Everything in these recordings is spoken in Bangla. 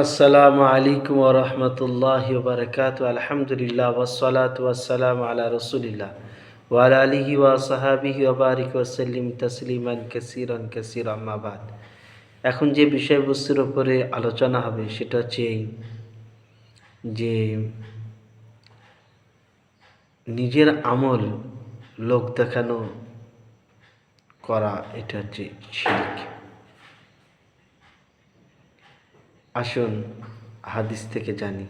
আসসালামু আলাইকুম রহমতুল্লাহ বারকাত আলহামদুলিল্লাহ ওসলাত ওয়াসালাম আলা রসুলিল্লাহ। ওয়াল আলিহি ওয়া সাহাবিহি ওবারিক ওয়াসাল্লিম তসলিমান কাসিরান কাসির আম্মাবাদ এখন যে বিষয়বস্তুর উপরে আলোচনা হবে সেটা হচ্ছে যে নিজের আমল লোক দেখানো করা, এটা হচ্ছে শিরিক। আসুন হাদিস থেকে জানি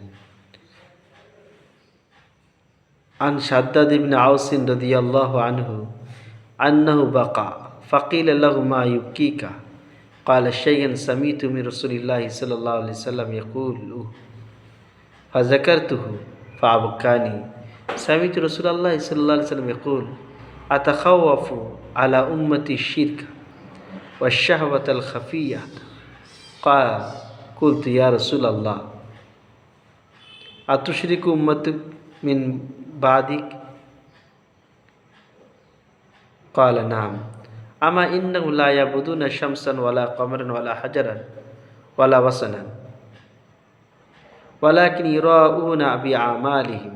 عن شداد بن عوس رضي الله عنه أنه بقى فقيل له ما يبكيك قال شيئا سمعت من رسول الله صلى الله عليه وسلم يقول فذكرته فأبكاني سمعت رسول الله صلى الله عليه وسلم يقول أتخوف على أمتي الشرك والشهوة الخفية قال قلت يا رسول الله أتشرك أمتك من بعدك قال نعم أما إنهم لا يعبدون شمسا ولا قمرا ولا حجرا ولا وسنا ولكن يراءون بأعمالهم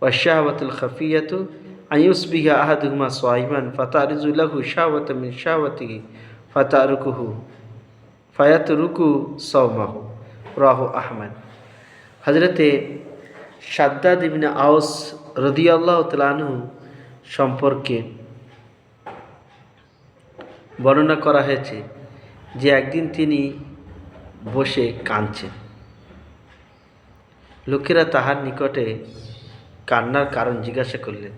والشهوة الخفية أن يصبح أحدهما صائما فتعرض له شهوة من شهوته ফায়াত রুকু সৌমাহ রাহু আহমেদ। হজরতে সাদ্দা ইবিন আউস রদিয়াল্লাহ তালু সম্পর্কে বর্ণনা করা হয়েছে যে একদিন তিনি বসে কাঁদছেন। লোকেরা তাহার নিকটে কান্নার কারণ জিজ্ঞাসা করলেন,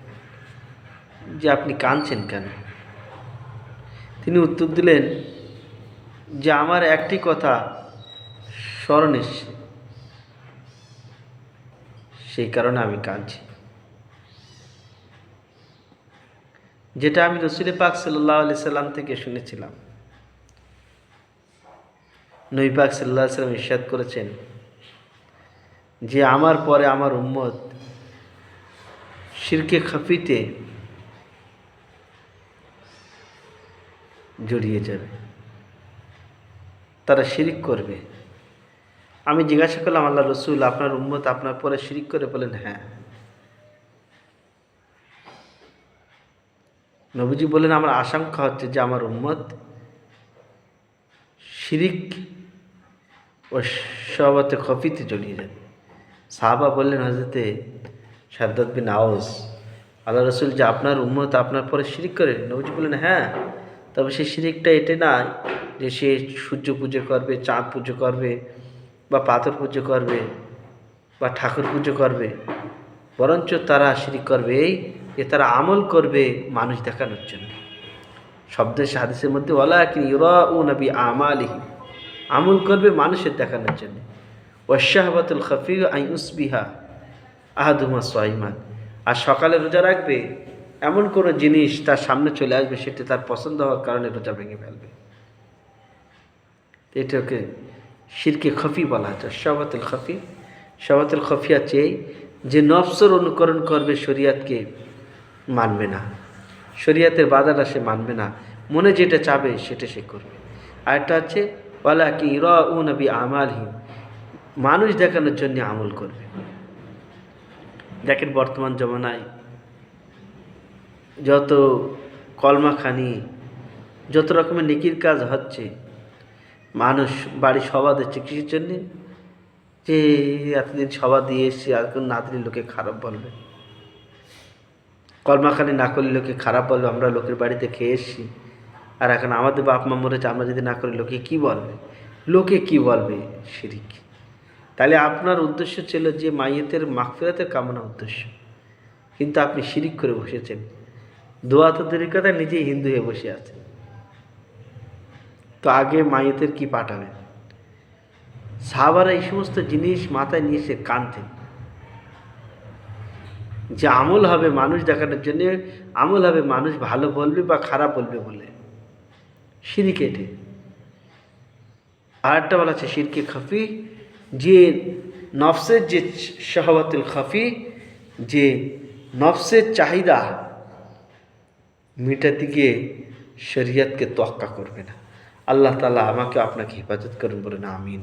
যে আপনি কাঁদছেন কেন? তিনি উত্তর দিলেন যে আমার একটি কথা স্মরণ এসছে সেই কারণে আমি কাঁদছি। যেটা আমি রসুল পাক সাল্লাহ আলি সাল্লাম থেকে শুনেছিলাম। নই পাক সাল্লাহ সাল্লাম ইস্বাদ করেছেন যে আমার পরে আমার উম্মত শিরকে খাফিতে জড়িয়ে যাবে। তারা শিরিক করবে। আমি জিজ্ঞাসা করলাম, আল্লাহ রসুল, আপনার উম্মত আপনার পরে শিরিক করে? বলেন হ্যাঁ। নবীজি বললেন, আমার আশঙ্কা হচ্ছে যে আমার উম্মত শিরিক ও সবাতে খফিতে জড়িয়ে যাবে। সাহাবা বললেন হজরতে সাদ্দাত বিন আওস, আল্লাহ রসুল যে আপনার উম্মত আপনার পরে শিরিক করে? নবীজি বললেন হ্যাঁ। তবে সেই শিরিকটা এটে না যে সে সূর্য পুজো করবে, চাঁদ পুজো করবে, বা পাথর পুজো করবে, বা ঠাকুর পুজো করবে। বরঞ্চ তারা শিরিক করবে, এই যে তারা আমল করবে মানুষ দেখানোর জন্য। শব্দের হাদিসের মধ্যে ওলা কি ইরা নবী আমালিহি আমল করবে মানুষের দেখানোর জন্য। ওয়াশাহবাতুল খফি আই উসবিহা আহাদুমা সোয়াইমান আর সকালে রোজা রাখবে এমন কোনো জিনিস তার সামনে চলে আসবে সেটি তার পছন্দ হওয়ার কারণে রোজা ভেঙে ফেলবে। এটাকে শিরকে খফি বলা হচ্ছে সবাতুল খফি। সবাতুল খফিয়া চেয়ে যে নফসর অনুকরণ করবে শরিয়াতকে মানবে না। শরিয়াতের বাধাটা সে মানবে না। মনে যেটা চাবে সেটা সে করবে। আরেকটা হচ্ছে ওয়ালা কি র উ নবী আমালহীন মানুষ দেখানোর জন্য আমল করবে। দেখেন বর্তমান জমানায় যত কলমাখানি, যত রকমের নেকির কাজ হচ্ছে, মানুষ বাড়ি সভা দিচ্ছে, কিসের জন্যে? যে এতদিন সভা দিয়ে এসছি, আর না দিলে লোকে খারাপ বলবে। কলমাখানি না করলে লোকে খারাপ বলবে, আমরা লোকের বাড়িতে খেয়ে এসছি। আর এখন আমাদের বাপ মা মরেছে, আমরা যদি না করি, লোকে কি বলবে? লোকে কি বলবে? শিরিক। তাহলে আপনার উদ্দেশ্য ছিল যে মাইয়েতের মাগফিরাতের কামনা উদ্দেশ্য। কিন্তু আপনি শিরিক করে বসেছেন। দোয়া তো দূরের কথা নিজেই হিন্দু হয়ে বসে আছে। তো আগে মাইয়েতের কি পাঠাবেন? সাহাবারা এই সমস্ত জিনিস মাথায় নিয়ে এসে কানতেন যে আমল হবে মানুষ দেখানোর জন্য, আমল হবে মানুষ ভালো বলবে বা খারাপ বলবে বলে। সিঁড়ি কেটে। আরেকটা বলা আছে খাফি, যে নফসের যে শাহবাতুল খাফি, যে নফসের চাহিদা মেটাতে গিয়ে শরিয়তকে তোয়াক্কা করবে না। আল্লাহ তালা আমাকে আপনাকে হেফাজত করুন বলেন আমিন।